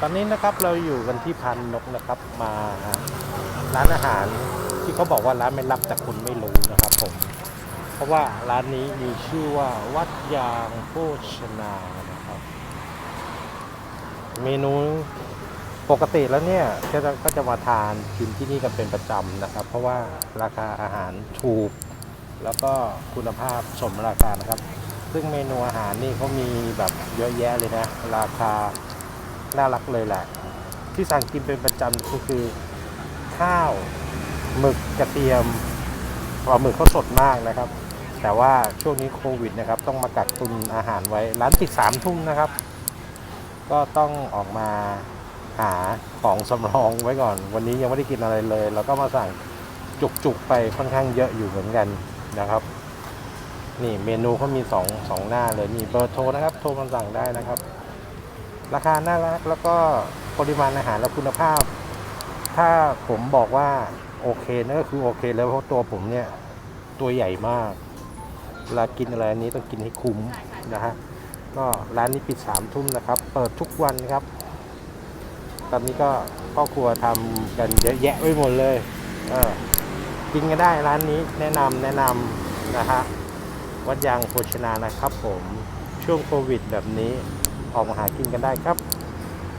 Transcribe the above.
ตอนนี้นะครับเราอยู่กันที่พันนกนะครับมาร้านอาหารที่เขาบอกว่าร้านไม่รับแต่คุณไม่รู้นะครับผม เพราะว่าร้านนี้มีชื่อว่าวัดยางโภชนานะครับ เมนูปกติแล้วเนี่ยก็จะก็จะมาทานกินที่นี่กันเป็นประจำนะครับ เพราะว่าราคาอาหารถูก แล้วก็คุณภาพสมราคานะครับ ซึ่งเมนูอาหารนี่เขามีแบบเยอะแยะเลยนะ ราคา น่ารักเลยแหละ ที่สั่งกินเป็นประจำก็คือ ข้าวหมึกกระเทียมปลาหมึกเขาสดมากนะครับ แต่ว่าช่วงนี้โควิดนะครับ ต้องมากักตุนอาหารไว้ร้านปิดสามทุ่มนะครับ ก็ต้องออกมาหาของสำรองไว้ก่อน วันนี้ยังไม่ได้กินอะไรเลย แล้วก็มาสั่งจุกๆไปค่อนข้างเยอะอยู่เหมือนกันนะครับ นี่เมนูเขามีสองสองหน้าเลยนี่เบอร์โทรนะครับ โทรมาสั่งได้นะครับ ราคาน่ารักแล้วก็ปริมาณอาหารและคุณภาพ ถ้าผมบอกว่าโอเคนั่นก็คือโอเคแล้วเพราะตัวผมเนี่ยตัวใหญ่มากเวลากินอะไรนี้ต้องกินให้คุ้มนะฮะก็ร้านนี้ปิดสามทุ่มนะครับ เปิดทุกวันครับ ตอนนี้ก็พ่อครัวทำกันเยอะแยะไปหมดเลยเออกินกันได้ร้านนี้แนะนำแนะนำนะฮะวัดยางโภชนานะครับผมช่วงโควิดแบบนี้ ออกมาหากินกันได้ครับ